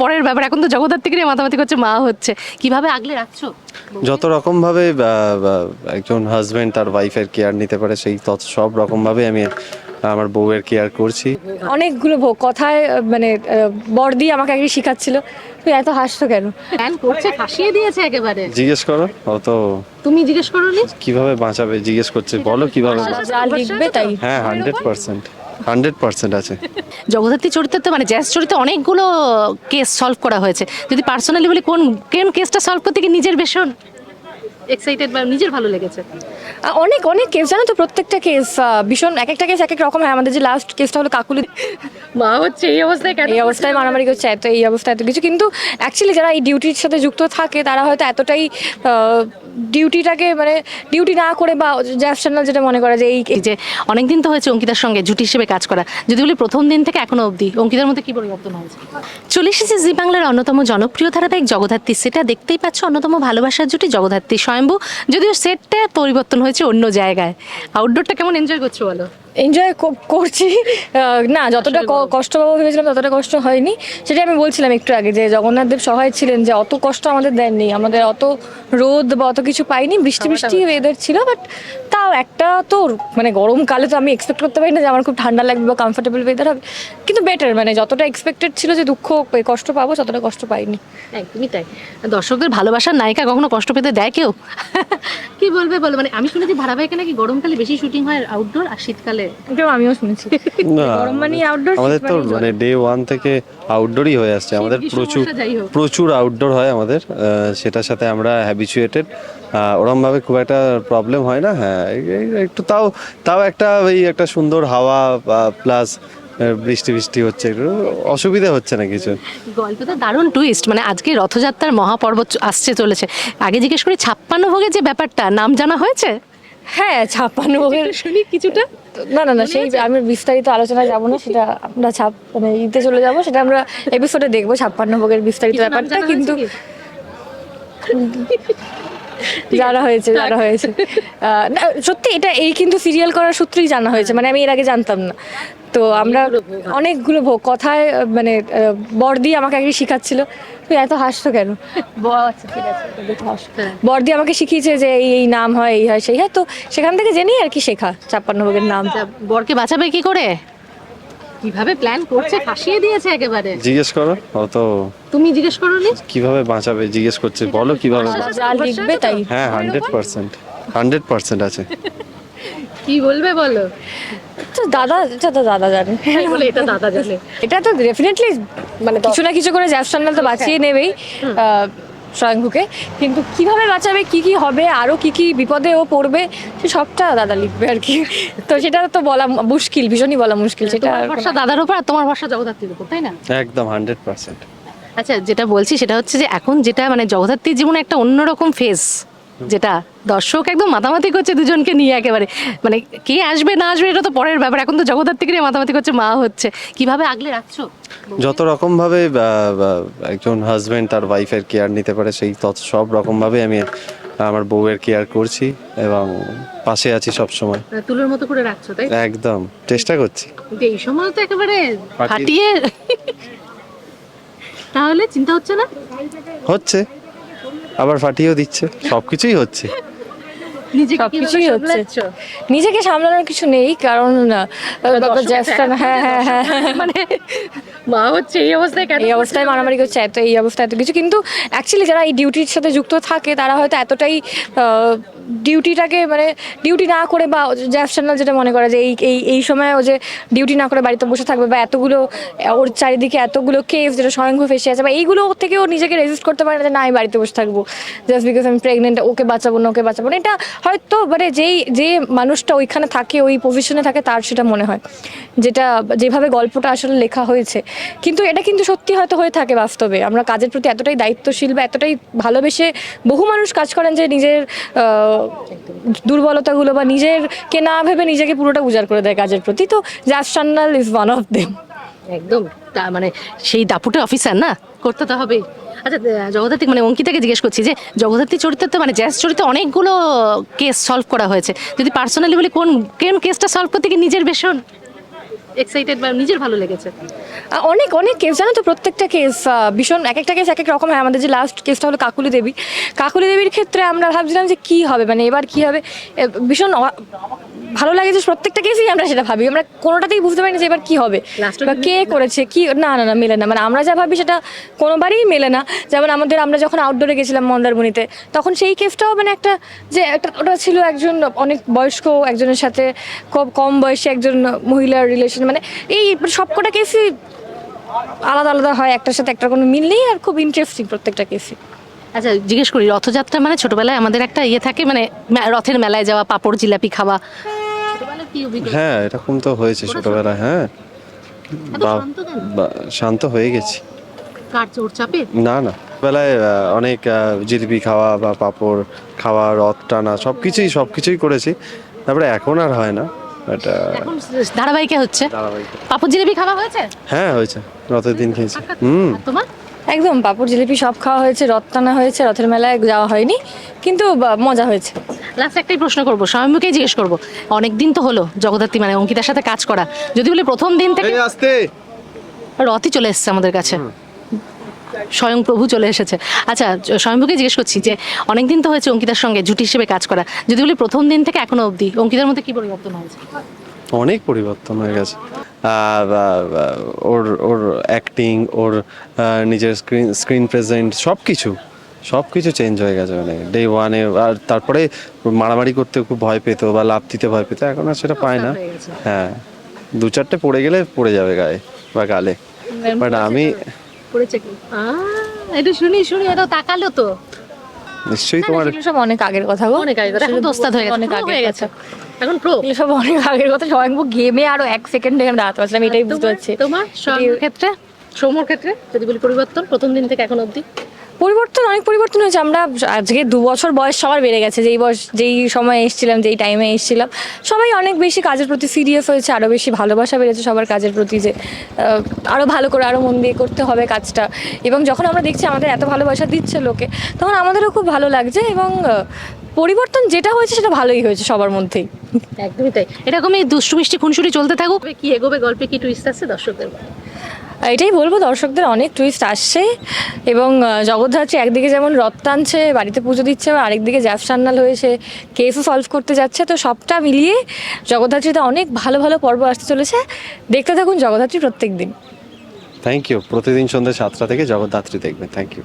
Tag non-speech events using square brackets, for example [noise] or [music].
পরের ব্যাপার এখন তো জগদ্ধাত্রীকে নিয়ে মাতামাতি করছে মা হচ্ছে। কীভাবে আগলে রাখছো? যত রকম ভাবে একজন হাজবেন্ড তার ওয়াইফের কেয়ার নিতে পারে সেই তত সব রকম ভাবে আমি আমার বউয়ের কেয়ার করছি। অনেকগুলো ভোগ কথায় মানে আহ, বর্দি আমাকে একদিন শিখাচ্ছিল। তুই এত হাসছো কেন? প্ল্যান করছে ফাঁসিয়ে দিয়েছে একেবারে। জিজ্ঞেস করো অত তুমি জিজ্ঞেস করোনি? কীভাবে বাঁচাবে জিজ্ঞেস করছে বলো কীভাবে বাঁচাবে? লিখবে তাই। হ্যাঁ হান্ড্রেড পার্সেন্ট হান্ড্রেড পার্সেন্ট আছে। জগদ্ধাত্রী চরিত্রে তো মানে জ্যাস চরিত্রে অনেকগুলো কেস সলভ করা হয়েছে। যদি পার্সোনালি বলি, কোন কোন কেসটা সলভ করতে গিয়ে নিজের ভীষণ? এক্সাইটেড বা নিজের ভালো লেগেছে? অনেক অনেক কেস জানো তো? প্রত্যেকটা কেস ভীষণ এক একটা কেস এক এক রকম হয়। আমাদের যে লাস্ট কেসটা হলো কাকুলি। মা হচ্ছে এই অবস্থায় কেন এই অবস্থায় মারামারি করছে এত এই অবস্থায় এত কিছু। কিন্তু অ্যাকচুয়ালি যারা এই ডিউটির সাথে যুক্ত থাকে তারা হয়তো এতটাই ডিউটিটাকে মানে ডিউটি না করে বা জ্যাপশনাল যেটা মনে করে যে এই যে অনেকদিন তো হয়েছে অঙ্কিতার সঙ্গে জুটি হিসেবে কাজ করা। যদি বলি প্রথম দিন থেকে এখনও অবধি অঙ্কিতার মধ্যে কি পরিবর্তন হয়েছে? চলে এসেছে জি বাংলার অন্যতম জনপ্রিয় ধারাবাহিক জগদ্ধাত্রী। সেটা দেখতেই পাচ্ছ অন্যতম ভালোবাসার জুটি জগদ্ধাত্রী। স্বয়ম্ভু যদিও সেটটা পরিবর্তন হয়েছে অন্য জায়গায়। আউটডোরটা কেমন এনজয় করছ বলো? এনজয় করছি। না যতটা কষ্ট পাবো ভেবেছিলাম ততটা কষ্ট হয়নি। সেটা আমি বলছিলাম একটু আগে যে জগন্নাথ দেব সহায় ছিলেন যে অত কষ্ট আমাদের দেননি। আমাদের অত রোদ বা অত কিছু পাইনি। বৃষ্টি বৃষ্টি ওয়েদার ছিল বাট তাও একটা তো মানে গরমকালে তো আমি এক্সপেক্ট করতে পারি না যে আমার খুব ঠান্ডা লাগবে বা কমফোর্টেবল ওয়েদার হবে। কিন্তু বেটার মানে যতটা এক্সপেক্টেড ছিল যে দুঃখ কষ্ট পাবো ততটা কষ্ট পাইনি। একদমই তাই। দর্শকদের ভালোবাসার নায়িকা কখনো কষ্ট পেতে দেয় কেউ? [laughs] কি বলবে বলো? মানে আমি শুনেছি ধারাবাহিকে নাকি গরমকালে বেশি শুটিং হয় আউটডোর আর শীতকালে? এটাও আমিও শুনেছি। না গরম মানেই outdoor, আমাদের তো মানে ডে ওয়ান থেকে আউটডোরই হয়ে আসছে। আমাদের প্রচুর। প্রচুর আউটডোর হয় আমাদের। সেটার সাথে আমরা হ্যাবিচুয়েটেড ওরম ভাবে খুব একটা প্রবলেম হয় না। হ্যাঁ একটু তাও তাও একটা ওই একটা সুন্দর হাওয়া প্লাস বৃষ্টি বৃষ্টি হচ্ছে। একটু অসুবিধা হচ্ছে না কিছু। গল্পটা দারুণ টুইস্ট মানে আজকে রথযাত্রার মহাপর্ব আসছে চলেছে। আগে জিজ্ঞেস করি ছাপ্পান্ন ভোগের যে ব্যাপারটা নাম জানা হয়েছে? হ্যাঁ ছাপ্পান্ন ভোগের শুনি কিছুটা না না না সেই আমি বিস্তারিত আলোচনায় যাব না সেটা [laughs] আমরা ছাপ মানে ইতে চলে যাব সেটা আমরা এপিসোডে দেখব ছাপ্পান্ন ভোগের বিস্তারিত ব্যাপারটা কিন্তু যারা [laughs] জানা হয়েছে জানা হয়েছে। আহ, না, সত্যি এটা এই কিন্তু সিরিয়াল করার সূত্রেই জানা হয়েছে মানে আমি এর আগে জানতাম না। তো আমরা অনেকগুলো ভোগ কথায় মানে বর্দি আমাকে একদিন শিখাচ্ছিল। তুই এত হাসতো কেন? আচ্ছা ঠিক আছে তো দেখে হাসো। বর্দি আমাকে শিখিয়েছে যে এই এই নাম হয় এই হয় সেই হয় তো সেখান থেকে জেনেই আর কি শেখা ছাপ্পান্ন ভোগের নাম। বরকে বাঁচাবে কি করে? কীভাবে প্ল্যান করছে? ফাঁসিয়ে দিয়েছে একেবারে। জিজ্ঞেস করো অত তুমি জিজ্ঞেস করোনি? কীভাবে বাঁচাবে জিজ্ঞেস করছে বলো কীভাবে বাঁচাবে? যা লিখবে তাই। হ্যাঁ হান্ড্রেড পার্সেন্ট হান্ড্রেড পার্সেন্ট আছে। কি বলবে বলো? তো দাদা এটা তো দাদা জানে। বলে এটা দাদা জানে। এটা তো ডেফিনেটলি মানে কিছু না কিছু করে জ্যাস চ্যানেল তো বাঁচিয়ে নেবেই স্বয়ংভূকে কিন্তু কীভাবে বাঁচাবে কি কি হবে আরও কি কি বিপদে ও পড়বে সে সবটা দাদা লিখবে আর কি। তো সেটা তো বলা মুশকিল ভীষণই বলা মুশকিল সেটা আর ভরসা দাদার উপর আর তোমার ভরসা জগদ্ধাত্রীর উপর তাই না? একদম হান্ড্রেড পার্সেন্ট আচ্ছা যেটা বলছি সেটা হচ্ছে যে এখন যেটা মানে জগদ্ধাত্রীর জীবনে একটা অন্যরকম ফেস যেটা দর্শক একদম মাতামাতি করছে দুজনকে নিয়ে একেবারে। মানে কে আসবে না আসবে এটা তো পরের ব্যাপার। এখন তো জগদ্ধাত্রীকে নিয়ে মাতামাতি করছে মা হচ্ছে। কীভাবে আগলে রাখছো? যত রকম ভাবে একজন হাজবেন্ড তার ওয়াইফের কেয়ার নিতে পারে সেই তত সব রকম ভাবে আমি আমার বউয়ের কেয়ার করছি এবং পাশে আছি সব সময় মানে তুলোর মতো করে রাখছো তাই একদম চেষ্টা করছি। এই সময় তো একেবারে ফাটিয়ে- তাহলে চিন্তা হচ্ছে না? হচ্ছে আবার ফাটিয়েও দিচ্ছে সবকিছুই হচ্ছে। সবকিছুই হচ্ছে। নিজেকে সামলানোর কিছু নেই কারণ হ্যাঁ হ্যাঁ হ্যাঁ। মানে মা হচ্ছে এই অবস্থায় এই অবস্থায় মারামারি করছে এত এই অবস্থায় এত কিছু। কিন্তু অ্যাকচুয়ালি যারা এই ডিউটির সাথে যুক্ত থাকে তারা হয়তো এতটাই ডিউটিটাকে মানে ডিউটি না করে বা যেটা মনে করে যে এই এই এই সময় ও যে ডিউটি না করে বাড়িতে বসে থাকবে বা এতগুলো ওর চারিদিকে এতগুলো কেস যেটা স্বয়ংভূ ফেসে আছে বা এইগুলো থেকে ও নিজেকে রেজিস্ট করতে পারে না যে না আমি বাড়িতে বসে থাকব। জাস্ট বিকজ আমি প্রেগনেন্ট ওকে বাঁচাবো না ওকে বাঁচাবো না। এটা হয়তো মানে যেই, যে মানুষটা ওইখানে থাকে, ওই পজিশনে থাকে, তার সেটা মনে হয়। যেটা, যেভাবে গল্পটা আসলে লেখা হয়েছে। কিন্তু এটা কিন্তু সত্যি হয়তো হয়ে থাকে বাস্তবে। আমরা কাজের প্রতি এতটাই দায়িত্বশীল বা এতটাই ভালোবেসে বহু মানুষ কাজ করেন যে নিজের দুর্বলতাগুলো বা নিজের কে না ভেবে নিজেকে পুরোটা উজাড় করে দেয় কাজের প্রতি। তো জাস Sanyal is one of them একদম। তা মানে সেই দাপুটে অফিসার না? করতে তো হবেই। আচ্ছা জগদ্ধাত্রী মানে অঙ্কিতাকে জিজ্ঞেস করছি যে জগদ্ধাত্রী চরিত্রে তো মানে জ্যাস চরিত্রে অনেকগুলো কেস সলভ করা হয়েছে। যদি পার্সোনালি বলি, কোন কোন কেসটা সলভ করতে গিয়ে নিজের ভীষণ এক্সাইটেড বা নিজের ভালো লেগেছে? অনেক অনেক কেস, জানো তো প্রত্যেকটা কেস ভীষণ, এক একটা কেস এক এক রকম হয়। আমাদের যে লাস্ট কেসটা হলো কাকুলি দেবী। কাকুলি দেবীর ক্ষেত্রে আমরা ভাবছিলাম যে কি হবে মানে এবার কি হবে? ভীষণ ভালো লাগে যে প্রত্যেকটা কেসেই আমরা সেটা ভাবি। আমরা কোনোটাতেই বুঝতে পারি না যে এবার কি হবে। বা কে করেছে কি না না না মেলে না। মানে আমরা যা ভাবি সেটা কোনোবারই মেলে না। যেমন আমাদের আমরা যখন আউটডোরে গেছিলাম মন্দারমণিতে তখন সেই কেসটাও মানে একটা যে একটা ওটা ছিল একজন অনেক বয়স্ক একজনের সাথে খুব কম বয়সী একজন মহিলার রিলেশন মানে এই সবকটা কেসই আলাদা আলাদা হয়। একটার সাথে একটা কোনো মিল নেই আর খুব ইন্টারেস্টিং প্রত্যেকটা কেসই আচ্ছা জিজ্ঞেস করি রথযাত্রা মানে ছোটবেলায় আমাদের একটা ইয়ে থাকে মানে রথের মেলায় যাওয়া পাপড় জিলাপি খাওয়া। কি অভিজ্ঞতা? হ্যাঁ এরকম তো হয়েছে ছোটবেলায় হ্যাঁ। বা- শান্ত হয়ে গেছি। কার চোর চাপে? না না। বেলায় অনেক জিলিপি খাওয়া বা পাপড় খাওয়া রথ টানা সব কিছুই সব কিছুই করেছি। তারপরে এখন আর হয় না এখন ধারাবাহিকে হচ্ছে। পাপড় জিলাপি খাওয়া হয়েছে? হ্যাঁ হয়েছে। রথের দিন খেয়েছি। হুম। তোমার? একদম পাপড় জিলিপি সব খাওয়া হয়েছে রথ টানা হয়েছে রথের মেলায় যাওয়া হয়নি কিন্তু বা- মজা হয়েছে। লাস্ট একটাই প্রশ্ন করব স্বয়ম্ভুকেই জিজ্ঞেস করব। অনেক দিন তো হলো জগদ্ধাত্রী মানে অঙ্কিতার সাথে কাজ করা। যদি বলি প্রথম দিন থেকে আসতে। রথই চলে এসেছে আমাদের কাছে। স্বয়ং প্রভু চলে এসেছে। আচ্ছা স্বয়ম্ভুকে জিজ্ঞেস করছি যে অনেকদিন তো হয়েছে অঙ্কিতার সঙ্গে জুটি হিসেবে কাজ করা। যদি বলি প্রথম দিন থেকে এখনও অবধি অঙ্কিতার মধ্যে কি পরিবর্তন হয়েছে? অনেক পরিবর্তন হয়ে গেছে। ওর ওর অ্যাক্টিং ওর নিজের স্ক্রিন স্ক্রিন প্রেজেন্ট সব কিছু সব কিছু চেঞ্জ হয়ে গেছে মানে ডে ওয়ানে আর তারপরে মারামারি করতে খুব ভয় পেতো বা লাভ দিতে ভয় পেতো এখন আর সেটা পায় না। হ্যাঁ দু চারটে পড়ে গেলে পড়ে যাবে গায়ে বা গালে। বাট আমি কি? আহ, শুনি শুনি এটা তাকালো তো। নিশ্চয়ই তোমার সব অনেক আগের কথা গো। অনেক আগে এখন তো ওস্তাদ হয়ে গেছে। অনেক pro আগের হয়ে গেছে। এখন প্রো সব অনেক আগের কথা স্বয়ংভু গেমে আরও এক সেকেন্ড এখানে দাঁড়াতে পারছিলাম এটাই বুঝতে পারছি। তোমার স্বয়ম্ভুর ক্ষেত্রে? সৌম্যর ক্ষেত্রে যদি বলি পরিবর্তন প্রথম দিন থেকে এখন অবধি? পরিবর্তন, অনেক পরিবর্তন হয়েছে। আমরা আজকে দু বছর বয়স সবার বেড়ে গেছে। যেই বয়স, যেই সময় এসেছিলাম, যেই টাইমে এসেছিলাম, সবাই অনেক বেশি কাজের প্রতি সিরিয়াস হয়েছে। আরও বেশি ভালোবাসা বেড়েছে সবার কাজের প্রতি যে আরও ভালো করে আরও মন দিয়ে করতে হবে কাজটা। এবং যখন আমরা দেখছি আমাদের এত ভালোবাসা দিচ্ছে লোকে, তখন আমাদেরও খুব ভালো লাগছে এবং পরিবর্তন যেটা হয়েছে সেটা ভালোই হয়েছে সবার মধ্যেই। একদমই তাই। এরকমই দুষ্টু মিষ্টি খুনসুটি চলতে থাকুক। কি এগোবে গল্পে কি টুইস্ট আছে দর্শকদের। এটাই বলব, দর্শকদের অনেক টুইস্ট আসছে এবং জগদ্ধাত্রী একদিকে যেমন রথ টানছে, বাড়িতে পুজো দিচ্ছে বা আরেকদিকে জ্যাফ সান্নাল হয়েছে কেসও সলভ করতে যাচ্ছে। তো সবটা মিলিয়ে জগদ্ধাত্রীতে অনেক ভালো ভালো পর্ব আসতে চলেছে। দেখতে থাকুন জগদ্ধাত্রী প্রত্যেক দিন থ্যাংক ইউ প্রতিদিন সন্ধ্যা সাতটা থেকে জগদ্ধাত্রী দেখবেন। Thank you